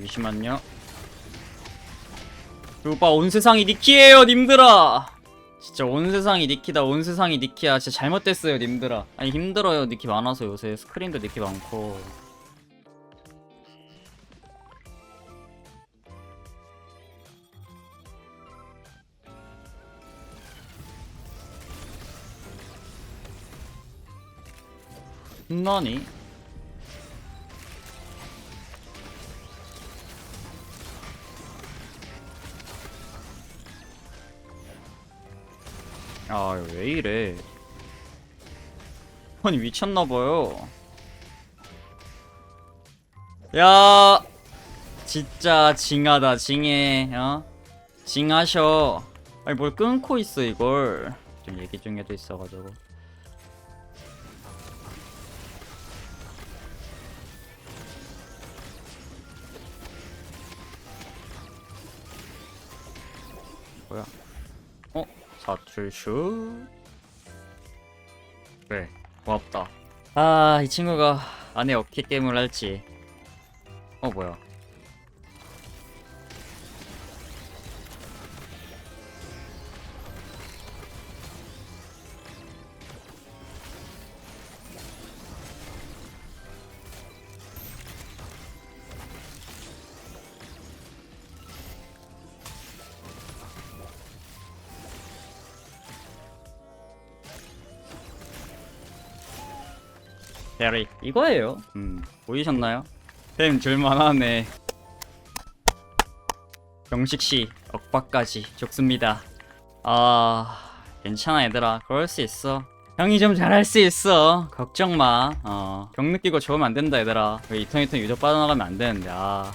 잠시만요. 오빠 온 세상이 니키예요, 님들아. 진짜 온 세상이 니키다, 온 세상이 니키야. 진짜 잘못됐어요, 님들아. 아니 힘들어요, 니키 많아서 요새 스크린도 니키 많고. 나니? 아, 왜 이래? 아니, 미쳤나봐요. 야, 진짜 징하다, 징해, 어? 징하셔. 아니, 뭘 끊고 있어, 이걸. 좀 얘기 중에도 있어가지고. 사출슈? 그래 고맙다. 아 이 친구가 안에 어떻게 게임을 할지. 어 뭐야 베리. 이거예요. 음 보이셨나요? 템 줄만하네. 병식씨 억박까지. 좋습니다. 아 괜찮아 얘들아. 그럴 수 있어. 형이 좀 잘할 수 있어. 걱정 마 어병 느끼고 좋으면 안 된다 얘들아. 왜 이턴이턴 유저 빠져나가면 안 되는데 아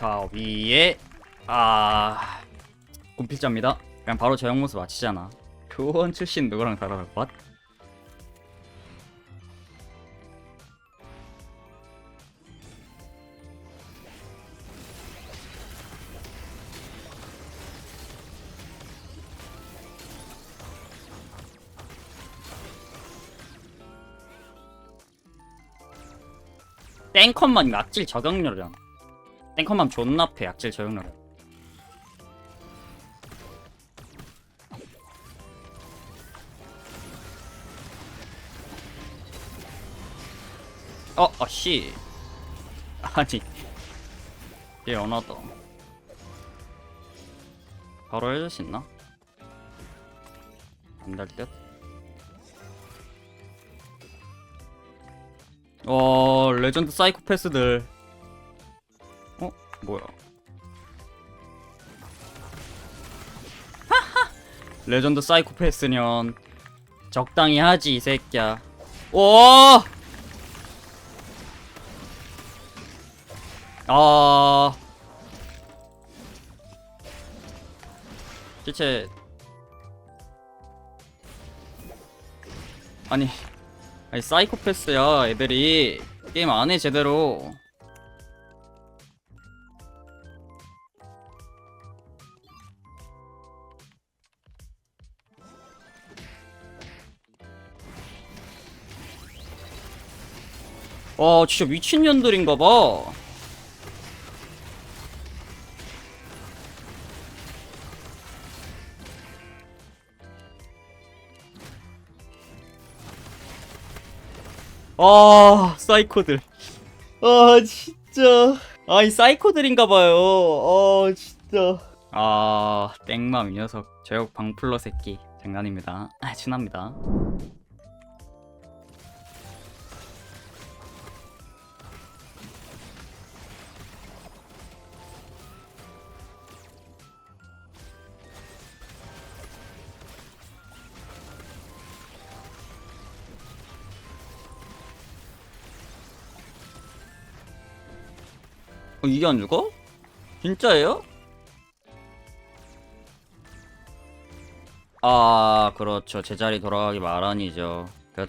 자 위에 아 군필자입니다. 그냥 바로 저형 모습 맞히잖아. 교원 출신 누구랑 다르다 왓? 땡컷만 약질 저격률이야 땡커맘 존나 패 약질 저용료를 어, 아씨 아니 얘 연하다 바로 해줄 수 있나? 안 될 듯? 어 레전드 사이코패스들 어? 뭐야? 레전드 사이코패스년 적당히 하지 이 새끼야. 오! 아. 실체 아니 아니 사이코패스야 애들이 게임 안해 제대로 와 진짜 미친년들인가봐. 아 사이코들. 아 진짜. 아 이 사이코들인가봐요. 아 진짜. 아 땡맘 이 녀석. 저역 방플러 새끼. 장난입니다. 아 친합니다 어, 이게 안 죽어? 진짜예요? 아 그렇죠 제자리 돌아가기 마련이죠 그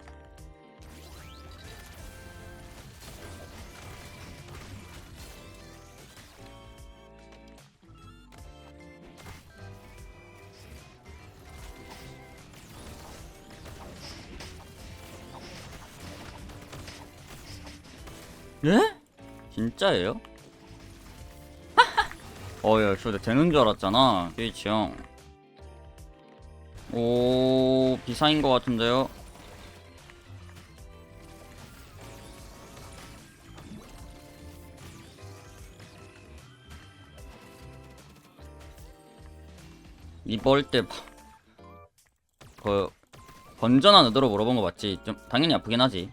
예? 진짜예요? 어야 저 되는 줄 알았잖아 게이치 형. 오 비사인 것 같은데요? 이벌 때 바- 그 번전한 의도로 물어본 거 맞지? 좀 당연히 아프긴 하지.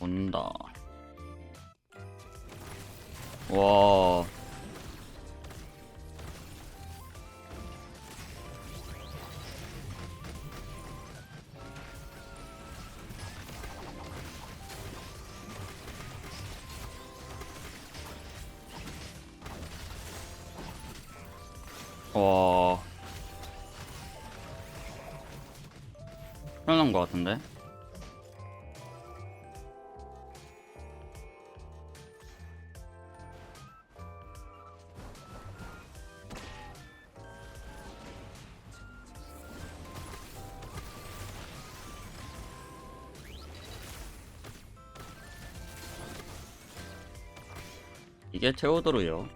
온다. 와. 와. 편한 것 같은데? 이게 테오도르요.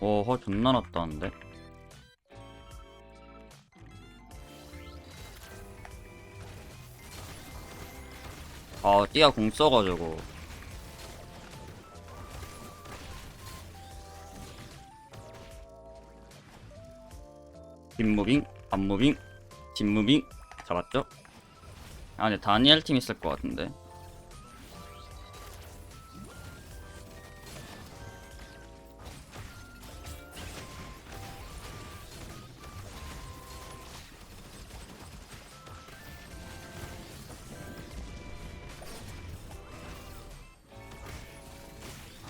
오, 허 존나 났다는데. 아, 띠아 공 써가지고. 뒷무빙, 앞무빙, 뒷무빙. 잡았죠? 아 근데 다니엘 팀 있을 것 같은데.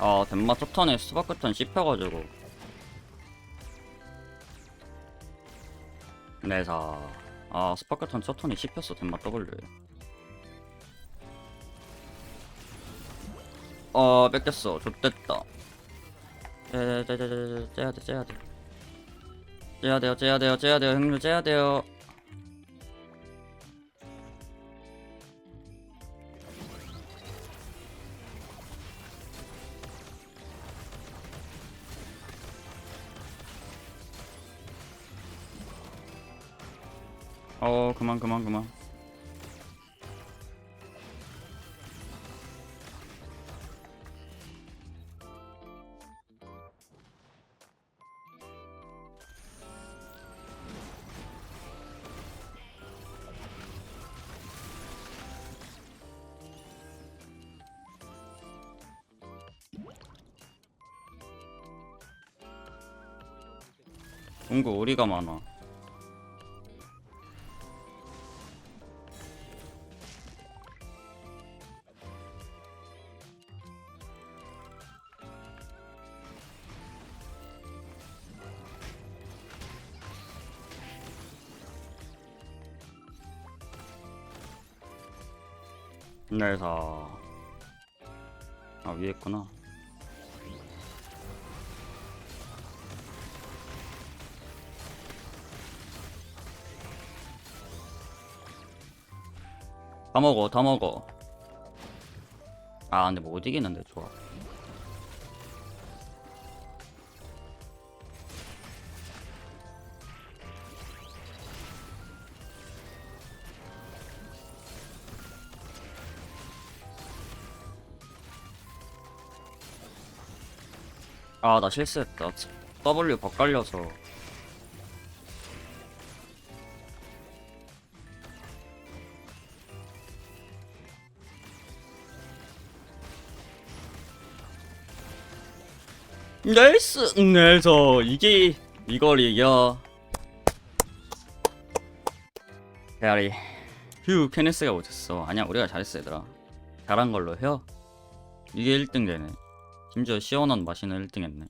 아 덴마 첫 턴에 스바크턴 씹혀가지고 네사 아 스파크턴 첫 턴에 씹혔어 덴마 W. 어 뺏겼어. 좆됐다. 째야돼 째야돼 째야돼 째야 돼요 째야 돼요 째야 돼요 형님 째야 돼요 어 그만 그만 그만. 공구 우리가 많아 날사. 아 위에 있구나. 다 먹어 다 먹어. 아 근데 못 이기는데 좋아 아 나 실수했다. W 벅갈려서. 나이스! 그래서 이게 이걸 이겨 대아리. 휴 케네스가 못했어. 아니야 우리가 잘했어 얘들아. 잘한 걸로 해요. 이게 1등 되네 심지어 시원한 맛이는 1등 했네